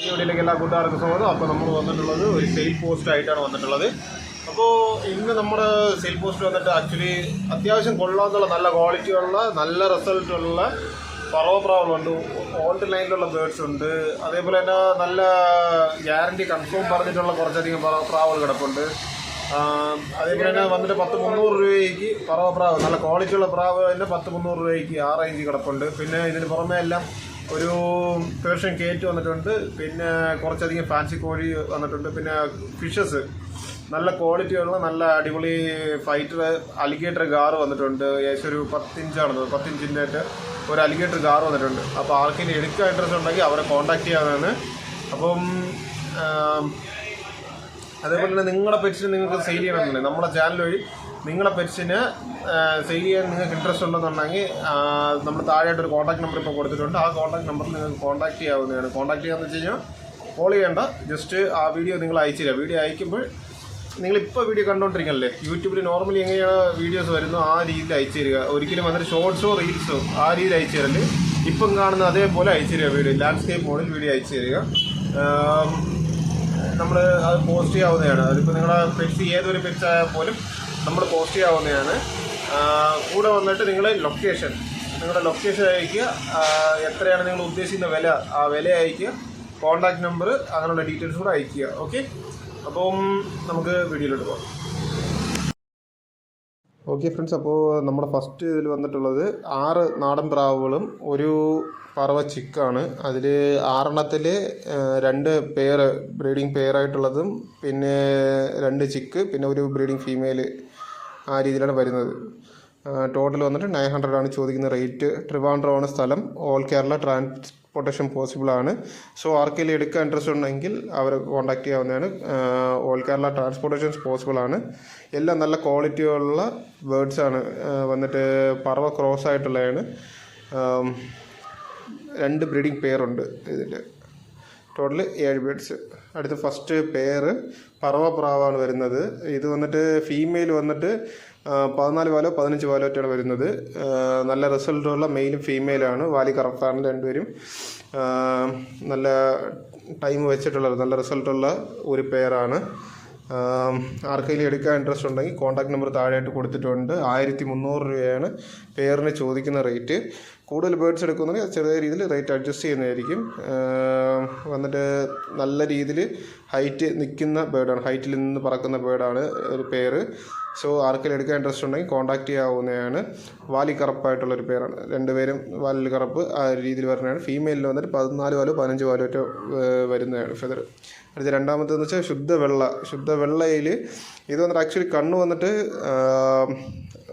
വീഡിയോയിലേക്ക് എല്ലാ കൂട്ടുകാർക്കും സ്വാഗതം. അപ്പോൾ നമ്മൾ വന്നിട്ടുള്ളത് ഒരു സെയിൽ പോസ്റ്റ് ആയിട്ടാണ് വന്നിട്ടുള്ളത്. അപ്പോൾ ഇന്ന് നമ്മുടെ സെയിൽ പോസ്റ്റ് വന്നിട്ട് ആക്ച്വലി അത്യാവശ്യം കൊള്ളാന്നുള്ള നല്ല ക്വാളിറ്റിയുള്ള നല്ല റിസൾട്ടുള്ള പറവപ്രാവുകളുണ്ട് ഓൾഡ് ലൈനിലുള്ള ബേർഡ്സ് ഉണ്ട്. അതേപോലെ തന്നെ നല്ല ഗ്യാരണ്ടി കൺഫേം പറഞ്ഞിട്ടുള്ള കുറച്ചധികം പ്രാവുകൾ കിടപ്പുണ്ട്. അതേപോലെ തന്നെ വന്നിട്ട് പത്ത് മുന്നൂറ് രൂപയ്ക്ക് പറവ പ്രാവ് നല്ല ക്വാളിറ്റിയുള്ള പ്രാവ് തന്നെ പത്ത് മുന്നൂറ് രൂപയ്ക്ക് ആ റേഞ്ച് കിടപ്പുണ്ട്. പിന്നെ ഇതിന് പുറമേ എല്ലാം ഒരു പേർഷ്യൻ കേറ്റ് വന്നിട്ടുണ്ട് പിന്നെ കുറച്ചധികം ഫാൻസി കോഴി വന്നിട്ടുണ്ട് പിന്നെ ഫിഷസ് നല്ല ക്വാളിറ്റിയുള്ള നല്ല അടിപൊളി ഫൈറ്റർ അലിഗേറ്റർ ഗാർ വന്നിട്ടുണ്ട് ഏകദേശം ഒരു പത്തിഞ്ചാണ് പത്തിഞ്ചിന്റെ ആയിട്ട് ഒരു അലിഗേറ്റർ ഗാർ വന്നിട്ടുണ്ട്. അപ്പോൾ ആർക്കെങ്കിലും എടുക്കാൻ ഇൻട്രസ്റ്റ് ഉണ്ടെങ്കിൽ അവരെ കോൺടാക്ട് ചെയ്യാവുന്നതാണ് അപ്പം അതേപോലെ തന്നെ നിങ്ങളുടെ പെറ്റ്സിന് നിങ്ങൾക്ക് സെയിൽ ചെയ്യണമെന്നുണ്ടെങ്കിൽ നമ്മുടെ ചാനൽ വഴി നിങ്ങളുടെ പെറ്റ്സിന് സെയിൽ ചെയ്യാൻ നിങ്ങൾക്ക് ഇൻട്രസ്റ്റ് ഉണ്ടെന്നുണ്ടെങ്കിൽ നമ്മൾ താഴെയായിട്ട് ഒരു കോൺടാക്ട് നമ്പർ ഇപ്പോൾ കൊടുത്തിട്ടുണ്ട്. ആ കോൺടാക്ട് നമ്പറിൽ നിങ്ങൾക്ക് കോൺടാക്ട് ചെയ്യാവുന്നതാണ്. കോൺടാക്ട് ചെയ്യാന്ന് വെച്ച് കഴിഞ്ഞാൽ കോൾ ചെയ്യേണ്ട. ജസ്റ്റ് ആ വീഡിയോ നിങ്ങൾ അയച്ചു തരാം വീഡിയോ അയക്കുമ്പോൾ നിങ്ങളിപ്പോൾ വീഡിയോ കണ്ടുകൊണ്ടിരിക്കണല്ലേ യൂട്യൂബിൽ നോർമലി എങ്ങനെയാണ് വീഡിയോസ് വരുന്നു ആ രീതിയിൽ അയച്ചു തരിക. ഒരിക്കലും വന്നിട്ട് ഷോർട്സോ റീൽസോ ആ രീതിയിൽ അയച്ചു തരൽ. ഇപ്പം കാണുന്ന അതേപോലെ അയച്ചു തരിക വീഡിയോ ലാൻഡ്സ്കേപ്പ് മോഡിൽ വീഡിയോ അയച്ചു തരിക. നമ്മൾ അത് പോസ്റ്റ് ചെയ്യാവുന്നതാണ്. അതിപ്പോൾ നിങ്ങളുടെ പെറ്റ്സ് ഏതൊരു പെറ്റ്സ് ആയാൽ പോലും നമ്മൾ പോസ്റ്റ് ചെയ്യാവുന്നതാണ് കൂടെ വന്നിട്ട് നിങ്ങൾ ലൊക്കേഷൻ നിങ്ങളുടെ ലൊക്കേഷൻ അയക്കുക എത്രയാണ് നിങ്ങൾ ഉദ്ദേശിക്കുന്ന വില? ആ വില അയക്കുക കോൺടാക്ട് നമ്പർ അങ്ങനെയുള്ള ഡീറ്റെയിൽസ് കൂടെ അയക്കുക ഓക്കെ അപ്പം നമുക്ക് വീഡിയോയിലോട്ട് പോകാം. ഓക്കെ ഫ്രണ്ട്സ് അപ്പോൾ നമ്മുടെ ഫസ്റ്റ് ഇതിൽ വന്നിട്ടുള്ളത് ആറ് നാടൻ പ്രാവുകളും ഒരു പറവ ചിക്കാണ്. അതിൽ ആറെണ്ണത്തിൽ രണ്ട് പെയർ ബ്രീഡിംഗ് പെയറായിട്ടുള്ളതും പിന്നെ രണ്ട് ചിക്ക് പിന്നെ ഒരു ബ്രീഡിംഗ് ഫീമെയിൽ ആ രീതിയിലാണ് വരുന്നത്. ടോട്ടൽ വന്നിട്ട് നയൻ ഹൺഡ്രഡ് ആണ് ചോദിക്കുന്ന റേറ്റ് ട്രിവാൻഡ്രമാണ് സ്ഥലം. ഓൾ കേരള ട്രാൻസ്പോർട്ടേഷൻ പോസിബിൾ ആണ്. സോ ആർക്കെങ്കിലും എടുക്കാൻ ഇൻട്രസ്റ്റ് ഉണ്ടെങ്കിൽ അവരെ കോൺടാക്ട് ചെയ്യാവുന്നതാണ്. ഓൾ കേരള ട്രാൻസ്പോർട്ടേഷൻസ് പോസിബിൾ ആണ്. എല്ലാം നല്ല ക്വാളിറ്റിയുള്ള ബേർഡ്സ് ആണ്. വന്നിട്ട് പറവ ക്രോസ് ആയിട്ടുള്ളതാണ്. രണ്ട് ബ്രീഡിംഗ് പെയറുണ്ട് ഇതിന്റെ ടോട്ടൽ ഏഴ് ബേഡ്സ് അടുത്ത ഫസ്റ്റ് പെയർ പറവ പ്രാവാണ് വരുന്നത്. ഇത് വന്നിട്ട് ഫീമെയിൽ വന്നിട്ട് പതിനാല് പാലോ പതിനഞ്ച് പാലോ ഒക്കെയാണ് വരുന്നത്. നല്ല റിസൾട്ടുള്ള മെയിലും ഫീമെയിലാണ് വാലി കറക്റ്റാണ് രണ്ടുപേരും. നല്ല ടൈം വെച്ചിട്ടുള്ള നല്ല റിസൾട്ടുള്ള ഒരു പെയറാണ് ആർക്കെങ്കിലും എടുക്കാൻ ഇൻട്രസ്റ്റ് ഉണ്ടെങ്കിൽ കോൺടാക്ട് നമ്പർ താഴെയായിട്ട് കൊടുത്തിട്ടുണ്ട്. ആയിരത്തി മുന്നൂറ് രൂപയാണ് പെയറിന് ചോദിക്കുന്ന റേറ്റ് കൂടുതൽ ബേർഡ്സ് എടുക്കുന്നുണ്ടെങ്കിൽ ചെറിയ രീതിയിൽ റേറ്റ് അഡ്ജസ്റ്റ് ചെയ്യുന്നതായിരിക്കും. വന്നിട്ട് നല്ല രീതിയിൽ ഹൈറ്റ് നിൽക്കുന്ന ബേർഡാണ് ഹൈറ്റിൽ നിന്ന് പറക്കുന്ന ബേർഡാണ് ഒരു പേര്. സോ ആർക്കെങ്കിലും എടുക്കാൻ ഇൻട്രസ്റ്റ് ഉണ്ടെങ്കിൽ കോൺടാക്ട് ചെയ്യാവുന്നതാണ്. വാലി കറപ്പായിട്ടുള്ള ഒരു പേരാണ്. രണ്ടുപേരും വാലിൽ കറുപ്പ് ആ രീതിയിൽ വരുന്നതാണ്. ഫീമെയിലിൽ വന്നിട്ട് പതിനാല് വാലോ പതിനഞ്ച് വാലോ ഒറ്റ വരുന്നതാണ് ഫെദർ അടുത്ത രണ്ടാമത്തെന്ന് വെച്ചാൽ ശുദ്ധ വെള്ള ശുദ്ധ വെള്ളയിൽ ഇത് വന്നിട്ട് ആക്ച്വലി കണ്ണ് വന്നിട്ട്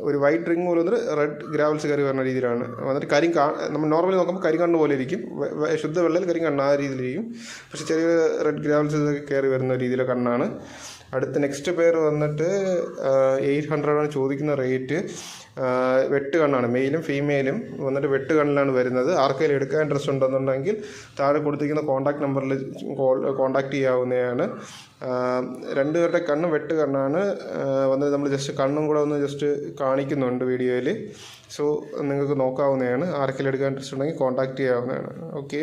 ഒരു വൈറ്റ് റിങ് പോലെ വന്നിട്ട് റെഡ് ഗ്രാവൽസ് കറി വരുന്ന രീതിയിലാണ്. വന്നിട്ട് കരി നമ്മൾ നോർമലി നോക്കുമ്പോൾ കരി കരിങ്കണ്ണ് പോലെ ഇരിക്കും. ശുദ്ധ വെള്ളയിൽ കരിങ്കണ്ണ് ആ രീതിയിലിരിക്കും. പക്ഷേ ചെറിയ റെഡ് ഗ്രാവൽസ് കയറി വരുന്ന രീതിയിലെ കണ്ണാണ്. അടുത്ത നെക്സ്റ്റ് പേര് വന്നിട്ട് എയ്റ്റ് ഹൺഡ്രഡാണ് ചോദിക്കുന്ന റേറ്റ് വെട്ട് കണ്ണാണ്. മെയിലും ഫീമെയിലും വന്നിട്ട് വെട്ട് കണ്ണിലാണ് വരുന്നത്. ആർക്കെങ്കിലും എടുക്കാൻ ഇൻട്രസ്റ്റ് ഉണ്ടെന്നുണ്ടെങ്കിൽ താഴെ കൊടുത്തിരിക്കുന്ന കോൺടാക്ട് നമ്പറിൽ കോൾ കോൺടാക്ട് ചെയ്യാവുന്നതാണ്. രണ്ടുപേരുടെ കണ്ണും വെട്ട് കണ്ണാണ്. ആ, വന്നത് നമ്മൾ ജസ്റ്റ് കണ്ണും കൂടെ ഒന്ന് ജസ്റ്റ് കാണിക്കുന്നുണ്ട് വീഡിയോയിൽ സോ നിങ്ങൾക്ക് നോക്കാവുന്നതാണ്. ആർക്കെങ്കിലും എടുക്കാൻ ഇൻട്രസ്റ്റ് ഉണ്ടെങ്കിൽ കോൺടാക്ട് ചെയ്യാവുന്നതാണ്. ഓക്കെ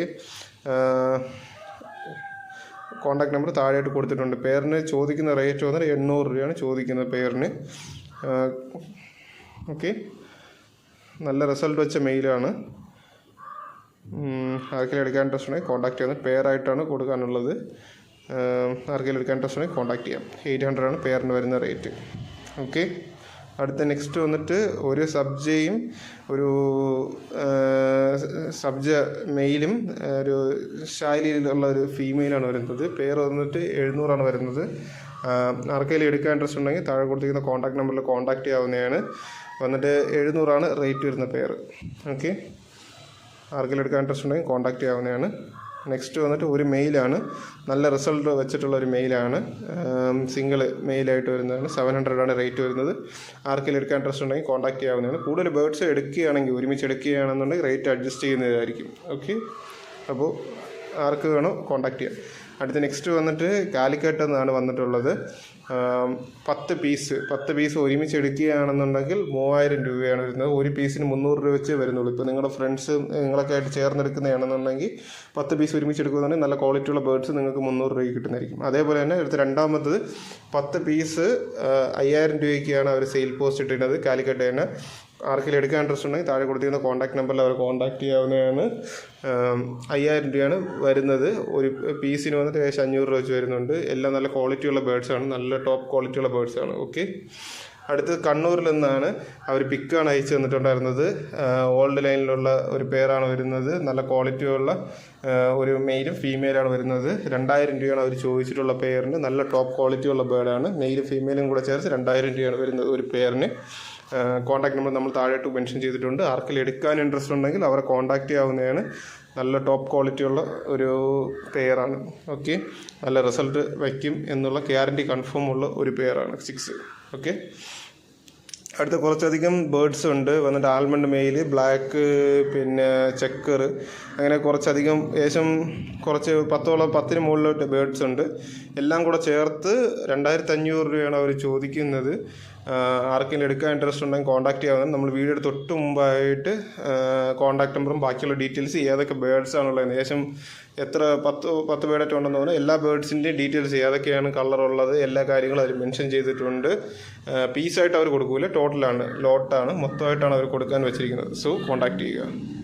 കോൺടാക്ട് നമ്പർ താഴെയായിട്ട് കൊടുത്തിട്ടുണ്ട്. പേരിന് ചോദിക്കുന്ന റേറ്റ് വന്നിട്ട് എണ്ണൂറ് രൂപയാണ് ചോദിക്കുന്നത് പേരിന്. ഓക്കെ. നല്ല റിസൾട്ട് വെച്ച മെയിലാണ്. ആർക്കെങ്കിലും എടുക്കാൻ ഇൻട്രസ്റ്റ് ഉണ്ടെങ്കിൽ കോൺടാക്ട് ചെയ്യുന്നത് പെയറായിട്ടാണ് കൊടുക്കാനുള്ളത്. ആർക്കെങ്കിലും എടുക്കാൻ ഇൻട്രസ്റ്റ് ഉണ്ടെങ്കിൽ കോൺടാക്ട് ചെയ്യാം. എയ്റ്റ് ഹൺഡ്രഡ് ആണ് പെയറിന് വരുന്ന റേറ്റ് ഓക്കെ. അടുത്ത നെക്സ്റ്റ് വന്നിട്ട് ഒരു സബ്ജയും ഒരു സബ്ജ മെയിലും ഒരു ശാലിയിലുള്ള ഒരു ഫീമെയിലാണ് വരുന്നത്. പേര് വന്നിട്ട് എഴുന്നൂറാണ് വരുന്നത്. ആർക്കെങ്കിലും എടുക്കാൻ ഇൻട്രസ്റ്റ് ഉണ്ടെങ്കിൽ താഴെ കൊടുത്തിരിക്കുന്ന കോൺടാക്ട് നമ്പറിൽ കോൺടാക്ട് ചെയ്യാവുന്നതാണ്. വന്നിട്ട് എഴുന്നൂറാണ് റേറ്റ് വരുന്ന പേര് ഓക്കെ ആർക്കെങ്കിലും എടുക്കാൻ ഇൻട്രസ്റ്റ് ഉണ്ടെങ്കിൽ കോൺടാക്റ്റ് ചെയ്യാവുന്നതാണ്. നെക്സ്റ്റ് വന്നിട്ട് ഒരു മെയിലാണ് നല്ല റിസൾട്ട് വെച്ചിട്ടുള്ള ഒരു മെയിലാണ് സിംഗിൾ മെയിലായിട്ട് വരുന്നതാണ്. സെവൻ ഹൺഡ്രഡാണ് റേറ്റ് വരുന്നത്. ആർക്കെങ്കിലും എടുക്കാൻ ഇൻട്രസ്റ്റ് ഉണ്ടെങ്കിൽ കോൺടാക്ട് ചെയ്യാവുന്നതാണ്. കൂടുതൽ ബേർഡ്സ് എടുക്കുകയാണെങ്കിൽ ഒരുമിച്ച് എടുക്കുകയാണെന്നുണ്ടെങ്കിൽ റേറ്റ് അഡ്ജസ്റ്റ് ചെയ്യുന്നതായിരിക്കും. ഓക്കെ അപ്പോൾ ആർക്ക് വേണോ കോൺടാക്ട് ചെയ്യാം. അടുത്ത നെക്സ്റ്റ് വന്നിട്ട് കാലിക്കറ്റ് എന്നാണ് വന്നിട്ടുള്ളത്. പത്ത് പീസ് പത്ത് പീസ് ഒരുമിച്ച് എടുക്കുകയാണെന്നുണ്ടെങ്കിൽ മൂവായിരം രൂപയാണ് വരുന്നത്. ഒരു പീസിന് മുന്നൂറ് രൂപ വെച്ച് വരുന്നുള്ളൂ. ഇപ്പോൾ നിങ്ങളുടെ ഫ്രണ്ട്സ് നിങ്ങളൊക്കെ ആയിട്ട് ചേർന്നെടുക്കുന്നതാണെന്നുണ്ടെങ്കിൽ പത്ത് പീസ് ഒരുമിച്ച് എടുക്കുകയാണെങ്കിൽ നല്ല ക്വാളിറ്റി ഉള്ള ബേർഡ്സ് നിങ്ങൾക്ക് മുന്നൂറ് രൂപയ്ക്ക് കിട്ടുന്നതായിരിക്കും. അതേപോലെ തന്നെ അടുത്ത രണ്ടാമത്തത് പത്ത് പീസ് അയ്യായിരം രൂപയ്ക്കാണ് അവർ സെയിൽ പോസ്റ്റ് ഇട്ടിരുന്നത്. കാലിക്കട്ട് ആർക്കെങ്കിലും എടുക്കാൻ ഇൻട്രസ്റ്റ് ഉണ്ടെങ്കിൽ താഴെ കൊടുത്തിരുന്ന കോൺടാക്ട് നമ്പറിൽ അവർ കോൺടാക്ട് ചെയ്യാവുന്നതാണ്. അയ്യായിരം രൂപയാണ് വരുന്നത്. ഒരു പീസിന് വന്നിട്ട് ഏകദേശം അഞ്ഞൂറ് രൂപ വെച്ച് വരുന്നുണ്ട്. എല്ലാം നല്ല ക്വാളിറ്റിയുള്ള ബേഡ്സാണ് നല്ല ടോപ്പ് ക്വാളിറ്റിയുള്ള ബേഡ്സാണ് ഓക്കെ അടുത്തത് കണ്ണൂരിൽ നിന്നാണ് അവർ പിക്കാണ് അയച്ചു തന്നിട്ടുണ്ടായിരുന്നത്. ഓൾഡ് ലൈനിലുള്ള ഒരു പേരാണ് വരുന്നത്. നല്ല ക്വാളിറ്റിയുള്ള ഒരു മെയിലും ഫീമെയിലാണ് വരുന്നത്. രണ്ടായിരം രൂപയാണ് അവർ ചോദിച്ചിട്ടുള്ള പേരിന്. നല്ല ടോപ്പ് ക്വാളിറ്റിയുള്ള ബേഡാണ് മെയിലും ഫീമെയിലും കൂടെ ചേർത്ത് രണ്ടായിരം രൂപയാണ് വരുന്നത് ഒരു പേരിന്. കോൺടാക്ട് നമ്പർ നമ്മൾ താഴോട്ട് മെൻഷൻ ചെയ്തിട്ടുണ്ട്. ആർക്കെങ്കിലും എടുക്കാൻ ഇൻട്രസ്റ്റ് ഉണ്ടെങ്കിൽ അവരെ കോൺടാക്ട് ചെയ്യാവുന്നതാണ്. നല്ല ടോപ്പ് ക്വാളിറ്റിയുള്ള ഒരു പെയറാണ് ഓക്കെ നല്ല റിസൾട്ട് വയ്ക്കും എന്നുള്ള ഗ്യാരണ്ടി കൺഫേം ഉള്ള ഒരു പെയറാണ് സിക്സ് ഓക്കെ അടുത്ത കുറച്ചധികം ബേർഡ്സ് ഉണ്ട്. വന്നിട്ട് ആൽമണ്ട് മെയിൽ ബ്ലാക്ക് പിന്നെ ചെക്കർ അങ്ങനെ കുറച്ചധികം ഏകദേശം കുറച്ച് പത്തോളം പത്തിന് മുകളിലോട്ട് ബേർഡ്സ് ഉണ്ട്. എല്ലാം കൂടെ ചേർത്ത് രണ്ടായിരത്തി അഞ്ഞൂറ് രൂപയാണ് അവർ ചോദിക്കുന്നത്. ആർക്കെങ്കിലും എടുക്കാൻ ഇൻട്രസ്റ്റ് ഉണ്ടെങ്കിൽ കോൺടാക്ട് ചെയ്യാവുന്നത് നമ്മൾ വീഡിയോയുടെ തൊട്ട് മുമ്പായിട്ട് കോൺടാക്ട് നമ്പറും ബാക്കിയുള്ള ഡീറ്റെയിൽസ് ഏതൊക്കെ ബേഡ്സ് ആണുള്ളത് ഏകദേശം എത്ര പത്ത് പത്ത് ബേഡായിട്ട് ഉണ്ടെന്ന് പറഞ്ഞാൽ എല്ലാ ബേഡ്സിന്റെയും ഡീറ്റെയിൽസ് ഏതൊക്കെയാണ് കളറുള്ളത് എല്ലാ കാര്യങ്ങളും അതിൽ മെൻഷൻ ചെയ്തിട്ടുണ്ട്. പീസായിട്ട് അവർ കൊടുക്കൂല ടോട്ടലാണ് ലോട്ടാണ് മൊത്തമായിട്ടാണ് അവർ കൊടുക്കാൻ വെച്ചിരിക്കുന്നത്. സോ കോൺടാക്ട് ചെയ്യുക.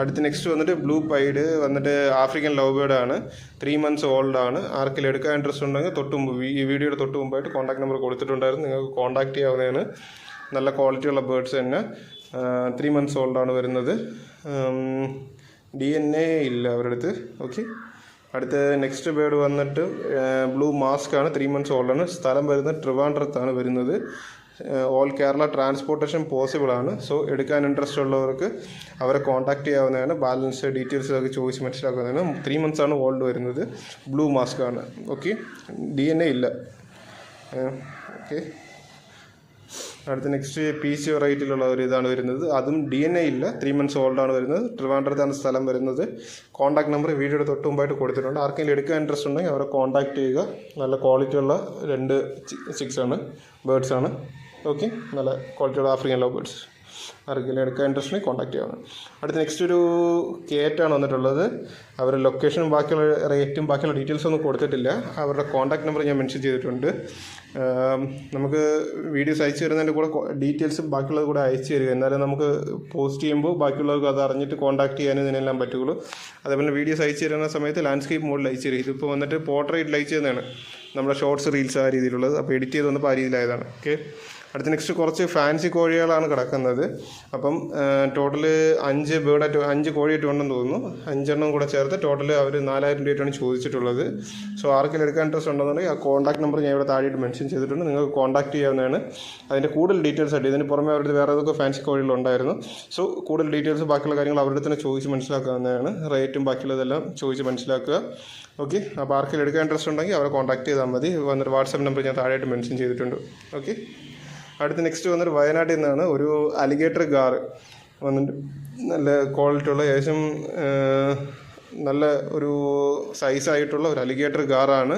അടുത്ത് നെക്സ്റ്റ് വന്നിട്ട് ബ്ലൂ പൈഡ് വന്നിട്ട് ആഫ്രിക്കൻ ലവ് ബേർഡ് ആണ്. ത്രീ മന്ത്സ് ഓൾഡ് ആണ്. ആർക്കെങ്കിലും എടുക്കാൻ ഇൻട്രസ്റ്റ് ഉണ്ടെങ്കിൽ തൊട്ട് മുമ്പ് ഈ വീഡിയോയുടെ തൊട്ട് മുമ്പായിട്ട് കോൺടാക്ട് നമ്പർ കൊടുത്തിട്ടുണ്ടായിരുന്നു. നിങ്ങൾക്ക് കോൺടാക്ട് ചെയ്യാവുന്നതാണ്. നല്ല ക്വാളിറ്റിയുള്ള ബേർഡ്സ് തന്നെ. ത്രീ മന്ത്സ് ഓൾഡ് ആണ് വരുന്നത്. ഡി എൻ എ ഇല്ല അവരുടെ അടുത്ത്. ഓക്കെ അടുത്ത നെക്സ്റ്റ് ബേർഡ് വന്നിട്ട് ബ്ലൂ മാസ്ക് ആണ്. ത്രീ മന്ത്സ് ഓൾഡാണ് സ്ഥലം വരുന്നത് ട്രിവാൻഡ്രത്താണ് വരുന്നത്. ഓൾ കേരള ട്രാൻസ്പോർട്ടേഷൻ പോസിബിൾ ആണ്. സോ എടുക്കാൻ ഇൻട്രസ്റ്റ് ഉള്ളവർക്ക് അവരെ കോൺടാക്ട് ചെയ്യാവുന്നതാണ്. ബാലൻസ് ഡീറ്റെയിൽസ് ഒക്കെ ചോദിച്ച് മനസ്സിലാക്കുന്നതാണ്. ത്രീ മന്ത്സ് ആണ് ഓൾഡ് വരുന്നത്. ബ്ലൂ മാസ്ക് ആണ്. ഓക്കെ ഡി എൻ എ ഇല്ല. ഓക്കെ അടുത്ത നെക്സ്റ്റ് പി സി റേറ്റിലുള്ള ഒരു ഇതാണ് വരുന്നത്. അതും ഡി എൻ എ ഇല്ല. ത്രീ മന്ത്സ് ഓൾഡ് ആണ് വരുന്നത്. ട്രിവാൻഡ്രത്താണ് സ്ഥലം വരുന്നത്. കോൺടാക്ട് നമ്പർ വീഡിയോയുടെ തൊട്ട് മുമ്പായിട്ട് കൊടുത്തിട്ടുണ്ട്. ആർക്കെങ്കിലും എടുക്കാൻ ഇൻട്രസ്റ്റ് ഉണ്ടെങ്കിൽ അവരെ കോൺടാക്ട് ചെയ്യുക. നല്ല ക്വാളിറ്റിയുള്ള രണ്ട് ചിക്സ് ആണ്. ബേർഡ്സ് ആണ്. ഓക്കെ നല്ല ക്വാളിറ്റിയുള്ള ആഫ്രിക്കൻ ലവ് ബേർഡ്സ് ആർക്കെങ്കിലും എടുക്കാൻ ഇൻട്രസ്റ്റ് ഉണ്ടെങ്കിൽ കോൺടാക്ട് ചെയ്യാവുന്നത് അടുത്ത നെക്സ്റ്റ് ഒരു കേറ്റാണ് വന്നിട്ടുള്ളത്. അവരുടെ ലൊക്കേഷനും ബാക്കിയുള്ള റേറ്റും ബാക്കിയുള്ള ഡീറ്റെയിൽസ് ഒന്നും കൊടുത്തിട്ടില്ല. അവരുടെ കോൺടാക്ട് നമ്പർ ഞാൻ മെൻഷൻ ചെയ്തിട്ടുണ്ട്. നമുക്ക് വീഡിയോസ് അയച്ചു തരുന്നതിന്റെ കൂടെ ഡീറ്റെയിൽസും ബാക്കിയുള്ളത് കൂടെ അയച്ചു തരിക. എന്നാലും നമുക്ക് പോസ്റ്റ് ചെയ്യുമ്പോൾ ബാക്കിയുള്ളവർക്ക് അത് അറിഞ്ഞിട്ട് കോൺടാക്ട് ചെയ്യാനും ഇതിനെല്ലാം പറ്റുള്ളൂ അതേപോലെ വീഡിയോസ് അയച്ചു തരുന്ന സമയത്ത് ലാൻഡ്സ്കേപ്പ് മോഡിൽ അയച്ചു തരും ഇതിപ്പോൾ വന്നിട്ട് പോർട്രേറ്റിൽ അയച്ചു തന്നെയാണ്. നമ്മുടെ ഷോർട്സ് റീൽസ് ആ രീതിയിലുള്ളത്. അപ്പോൾ എഡിറ്റ് ചെയ്ത് വന്നപ്പോൾ ആ രീതിയിലായതാണ്. ഓക്കെ അടുത്ത നെക്സ്റ്റ് കുറച്ച് ഫാൻസി കോഴികളാണ് കിടക്കുന്നത്. അപ്പം ടോട്ടൽ അഞ്ച് ബേർഡായിട്ട് അഞ്ച് കോഴിയായിട്ട് ഉണ്ടെന്ന് തോന്നുന്നു. അഞ്ചെണ്ണം കൂടെ ചേർത്ത് ടോട്ടൽ അവർ നാലായിരം രൂപയായിട്ടാണ് ചോദിച്ചിട്ടുള്ളത്. സോ ആർക്കെങ്കിലും എടുക്കാൻ ഇൻട്രസ്റ്റ് ഉണ്ടെന്നുണ്ടെങ്കിൽ ആ കോൺടാക്ട് നമ്പർ ഞാൻ ഇവിടെ താഴെയിട്ട് മെൻഷൻ ചെയ്തിട്ടുണ്ട്. നിങ്ങൾക്ക് കോൺടാക്ട് ചെയ്യാവുന്നതാണ്. അതിന്റെ കൂടുതൽ ഡീറ്റെയിൽസ് ആയിട്ട് ഇതിന് പുറമെ അവരുടെ വേറെ ഏതൊക്കെ ഫാൻസി കോഴികളുണ്ടായിരുന്നു സോ കൂടുതൽ ഡീറ്റെയിൽസ് ബാക്കിയുള്ള കാര്യങ്ങൾ അവരുടെ തന്നെ ചോദിച്ച് മനസ്സിലാക്കാവുന്നതാണ്. റേറ്റും ബാക്കിയുള്ളതെല്ലാം ചോദിച്ച് മനസ്സിലാക്കുക. ഓക്കെ അപ്പോൾ ആർക്കെങ്കിലും എടുക്കാൻ ഇൻട്രസ്റ്റ് ഉണ്ടെങ്കിൽ അവരെ കോൺടാക്ട് ചെയ്താൽ മതി. വന്നിട്ട് വാട്സപ്പ് നമ്പർ ഞാൻ താഴെയായിട്ട് മെൻഷൻ ചെയ്തിട്ടുണ്ട്. ഓക്കെ? അടുത്ത നെക്സ്റ്റ് വന്നിട്ട് വയനാട്ടിൽ നിന്നാണ് ഒരു അലിഗേറ്റർ ഗാർ വന്നിട്ട് നല്ല ക്വാളിറ്റി ഉള്ള ഏകദേശം നല്ല ഒരു സൈസായിട്ടുള്ള ഒരു അലിഗേറ്റർ ഗാറാണ്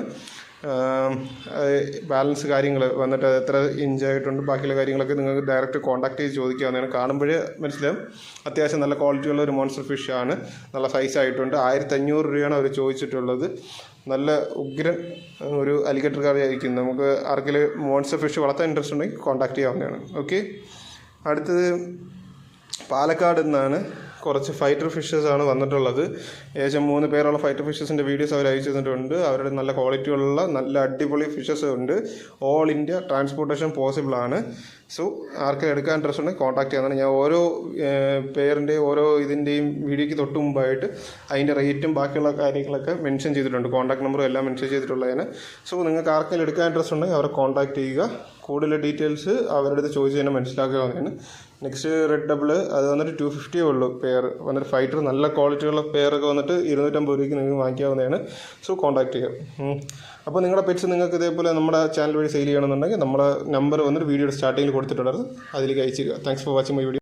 ബാലൻസ് കാര്യങ്ങൾ വന്നിട്ട് എത്ര ഇഞ്ച് ആയിട്ടുണ്ട് ബാക്കിയുള്ള കാര്യങ്ങളൊക്കെ നിങ്ങൾക്ക് ഡയറക്റ്റ് കോൺടാക്ട് ചെയ്ത് ചോദിക്കാവുന്നതാണ്. കാണുമ്പോൾ മനസ്സിലാവും. അത്യാവശ്യം നല്ല ക്വാളിറ്റി ഉള്ള ഒരു മോൺസ്റ്റർ ഫിഷാണ് നല്ല സൈസ് ആയിട്ടുണ്ട്. ആയിരത്തി അഞ്ഞൂറ് രൂപയാണ് അവർ ചോദിച്ചിട്ടുള്ളത്. നല്ല ഉഗ്രൻ ഒരു അലിഗേറ്റർ കറി ആയിരിക്കും. നമുക്ക് ആർക്കെങ്കിലും മോൺസ്റ്റർ ഫിഷ് വളർത്താൻ ഇൻട്രസ്റ്റ് ഉണ്ടെങ്കിൽ കോൺടാക്ട് ചെയ്യാവുന്നതാണ്. ഓക്കെ അടുത്തത് പാലക്കാട് നിന്നാണ്. കുറച്ച് ഫൈറ്റർ ഫിഷസ് ആണ് വന്നിട്ടുള്ളത്. ഏകദേശം മൂന്ന് പേരുള്ള ഫൈറ്റർ ഫിഷസിന്റെ വീഡിയോസ് അവർ അയച്ചു തന്നിട്ടുണ്ട് അവരുടെ നല്ല ക്വാളിറ്റി ഉള്ള നല്ല അടിപൊളി ഫിഷസ് ഉണ്ട്. ഓൾ ഇന്ത്യ ട്രാൻസ്പോർട്ടേഷൻ പോസിബിൾ ആണ്. സോ ആർക്കും എടുക്കാൻ ഇൻട്രസ്റ്റ് ഉണ്ടെങ്കിൽ കോൺടാക്ട് ചെയ്യാൻ ഞാൻ ഓരോ പേരിന്റെയും ഓരോ ഇതിന്റെയും വീഡിയോയ്ക്ക് തൊട്ട് മുമ്പായിട്ട് അതിന്റെ റേറ്റും ബാക്കിയുള്ള കാര്യങ്ങളൊക്കെ മെൻഷൻ ചെയ്തിട്ടുണ്ട്. കോൺടാക്ട് നമ്പറും എല്ലാം മെൻഷൻ ചെയ്തിട്ടുള്ളതിന്. സോ നിങ്ങൾക്ക് ആർക്കെങ്കിലും എടുക്കാൻ ഇൻട്രസ്റ്റ് ഉണ്ടെങ്കിൽ അവരെ കോൺടാക്ട് ചെയ്യുക. കൂടുതൽ ഡീറ്റെയിൽസ് അവരുടെ അടുത്ത് ചോദിച്ച് തന്നെ മനസ്സിലാക്കാവുന്നതാണ്. നെക്സ്റ്റ് റെഡ് ഡബിൾ അത് വന്നിട്ട് ടു ഫിഫ്റ്റിയേ ഉള്ളൂ പെയർ വന്നിട്ട് ഫൈറ്റർ നല്ല ക്വാളിറ്റിയുള്ള പെയറൊക്കെ വന്നിട്ട് ഇരുന്നൂറ്റമ്പത് രൂപയ്ക്ക് നിങ്ങൾക്ക് വാങ്ങിക്കാവുന്നതാണ്. സോ കോൺടാക്ട് ചെയ്യുക അപ്പോൾ നിങ്ങളുടെ പെറ്റ്സ് നിങ്ങൾക്ക് ഇതേപോലെ നമ്മുടെ ചാനൽ വഴി സെയിൽ ചെയ്യണമെന്നുണ്ടെങ്കിൽ നമ്മുടെ നമ്പർ വന്നിട്ട് വീഡിയോയുടെ സ്റ്റാർട്ടിങ്ങിൽ കൊടുത്തിട്ടുണ്ടായിരുന്നു. അതിലേക്ക് അയച്ചു thanks for watching my video